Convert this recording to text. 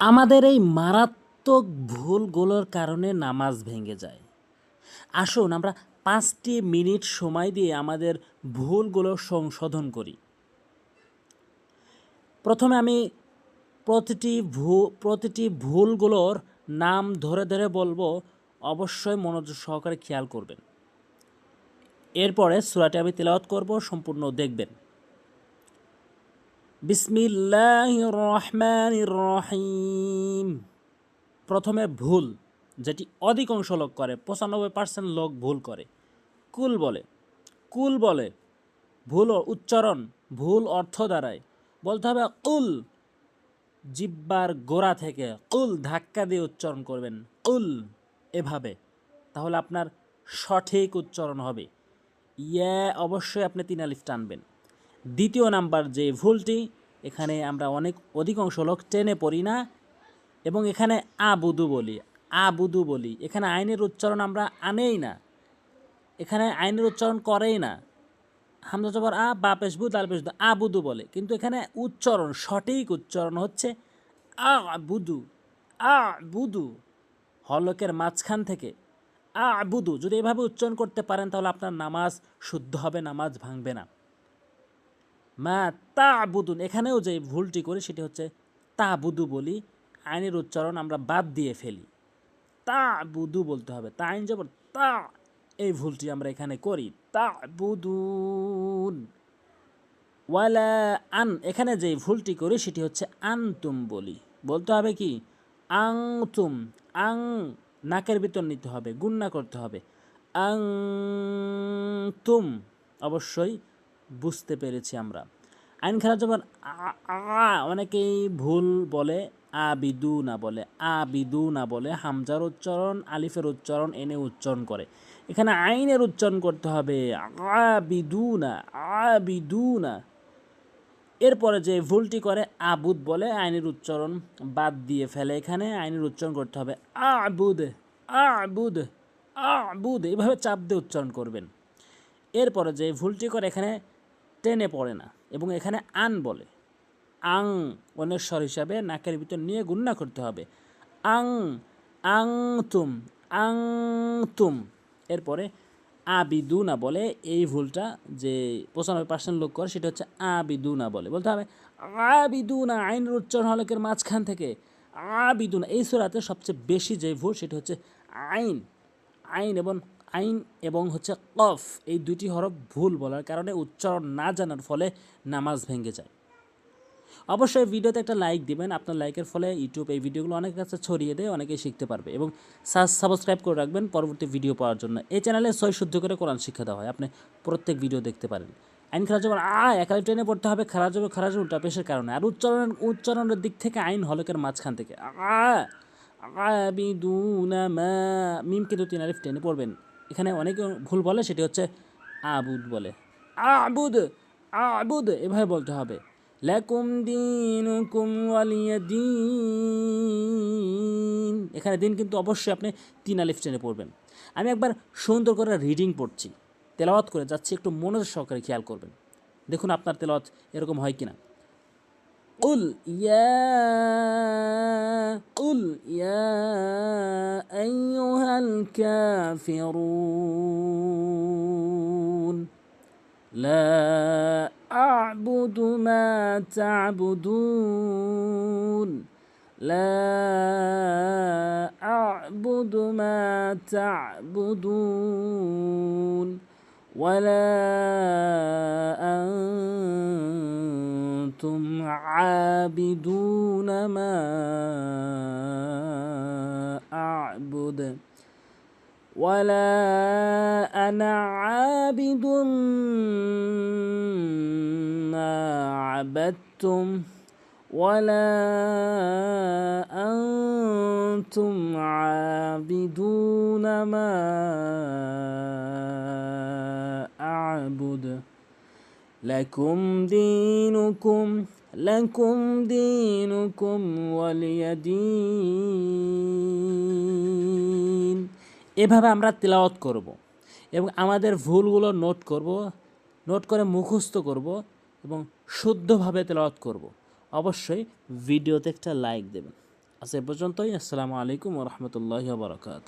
আমাদের এই মারাত্মক ভুলগুলোর কারণে নামাজ ভেঙে যায়। আসুন আমরা পাঁচটি মিনিট সময় দিয়ে আমাদের ভুলগুলো সংশোধন করি। প্রথমে আমি প্রতিটি ভু, প্রতিটি ভুলগুলোর নাম ধরে ধরে বলব, অবশ্যই মনোযোগ সহকারে খেয়াল করবেন। এরপরে সূরাটি আমি তেলাওয়াত করব, সম্পূর্ণ দেখবেন। বিসমিল্লাহ রহমান রহিম প্রথমে ভুল, যেটি অধিকাংশ লোক করে, পঁচানব্বই পার্সেন্ট লোক ভুল করে। কুল বলে কুল বলে, ভুল উচ্চারণ, ভুল অর্থ দ্বারায় বলতে হবে উল, জিব্বার গোড়া থেকে কুল ধাক্কা দিয়ে উচ্চারণ করবেন, উল এভাবে। তাহলে আপনার সঠিক উচ্চারণ হবে। ইয়া অবশ্যই আপনি তিন আলিফ টানবেন। দ্বিতীয় নাম্বার যে ভুলটি, এখানে আমরা অনেক অধিকাংশ লোক টেনে পড়ি না এবং এখানে আবুদু বলি আবুদু বলি। এখানে আইনের উচ্চারণ আমরা আনেই না। এখানে আইনের উচ্চারণ করেই না। হামজা জবর আ, বা পেশবু দাল পেশবু আবুদু বলে। কিন্তু এখানে উচ্চারণ, সঠিক উচ্চারণ হচ্ছে আ বুদু আ বুদু হলকের মাঝখান থেকে আ বুদু যদি এভাবে উচ্চারণ করতে পারেন, তাহলে আপনার নামাজ শুদ্ধ হবে, নামাজ ভাঙবে না। মা তা বুদুন এখানেও যে ভুলটি করি, সেটি হচ্ছে তা বুদু বলি, আইনের উচ্চারণ আমরা বাদ দিয়ে ফেলি। তা বুদু বলতে হবে। তা আইন জবর তা, এই ভুলটি আমরা এখানে করি। তা বুদুন ওয়ালা আন, এখানে যে ভুলটি করি, সেটি হচ্ছে আনতুম বলি। বলতে হবে কি? আং তুম আং, নাকের ভিতর নিতে হবে গুন্না করতে হবে। আং তুম অবশ্যই বুঝতে পেরেছি আমরা। আইন খেলা যখন আ- অনেকেই ভুল বলে, আ বিদু না বলে, আ বিদু না বলে হামজার উচ্চারণ, আলিফের উচ্চারণ এনে উচ্চারণ করে। এখানে আইনের উচ্চারণ করতে হবে, আ বিদু না, আ বিদু না। এরপরে যে ভুলটি করে, আবুদ বলে আইনের উচ্চারণ বাদ দিয়ে ফেলে। এখানে আইনের উচ্চারণ করতে হবে, আবুদ আবুদ আবুদ। এভাবে চাপ দিয়ে উচ্চারণ করবেন। এরপরে যে ভুলটি করে, এখানে টেনে পড়ে না এবং এখানে আন বলে। আং অনেশ্বর হিসাবে নাকের ভিতর নিয়ে গুন্না করতে হবে। আং আং তুম আং তুম এরপরে আবিদু না বলে এই ভুলটা যে পঁচানব্বই পার্সেন্ট লোক করে সেটা হচ্ছে আবিদু না বলে। বলতে হবে আবিদু না আইনের উচ্চারণ হলকের মাঝখান থেকে। আবিদু না এই সুরাতে সবচেয়ে বেশি যে ভুল সেটা হচ্ছে আইন। আইন এবং আইন এবং হচ্ছে কফ এই দুটি হরফ ভুল বলার কারণে উচ্চারণ না জানার ফলে নামাজ ভেঙে যায়। অবশ্যই ভিডিওতে একটা লাইক দিবেন, আপনার লাইকের ফলে ইউটিউব এই ভিডিওগুলো অনেকের কাছে ছড়িয়ে দেয়, অনেকেই শিখতে পারবে এবং সাবস্ক্রাইব করে রাখবেন পরবর্তী ভিডিও পাওয়ার জন্য। এই চ্যানেলে ছয় শুদ্ধ করে কোরআন শিক্ষা দেওয়া হয়, আপনি প্রত্যেক ভিডিও দেখতে পারেন। আইন খারাপ যখন আ একালি ট্রেনে পড়তে হবে, খারাপ যাবে খারাপ যাবে, উল্টা পেশের কারণে। আর উচ্চারণ উচ্চারণের দিক থেকে আইন হলকের মাঝখান থেকে। আ আবিদুনা মা মিম কিন্তু তিন আলিফ টেনে পড়বেন। এখানে অনেকে ভুল বলে সেটি হচ্ছে আবুদ বলে আবুদ আবুদ এভাবে বলতে হবে লাকুম দিনুকুম ওয়ালিয়া দিন এখানে দিন কিন্তু অবশ্যই আপনি তিন আলিফ টেনে পড়বেন আমি একবার সুন্দর করে রিডিং পড়ছি তেলাওয়াত করে যাচ্ছি একটু মনোযোগ সহকারে খেয়াল করবেন দেখুন আপনার তেলাওয়াত এরকম হয় কিনা قل يا قل يا أيها الكافرون. لا أعبد ما تعبدون. لا أعبد ما تعبدون. ولا أنتم عابدون ما أعبد. ولا أنا عابد ما عبدتم ولا أنتم عابدون ما أعبد لكم دينكم لكم دينكم ولي دين এভাবে আমরা তেলাওয়াত করব এবং আমাদের ভুলগুলো নোট করব, নোট করে মুখস্থ করব এবং শুদ্ধভাবে তেলাওয়াত করব। অবশ্যই ভিডিওতে একটা লাইক দেবেন। আচ্ছা এ পর্যন্তই। আসসালামু আলাইকুম রহমতুল্লাহ বারকাত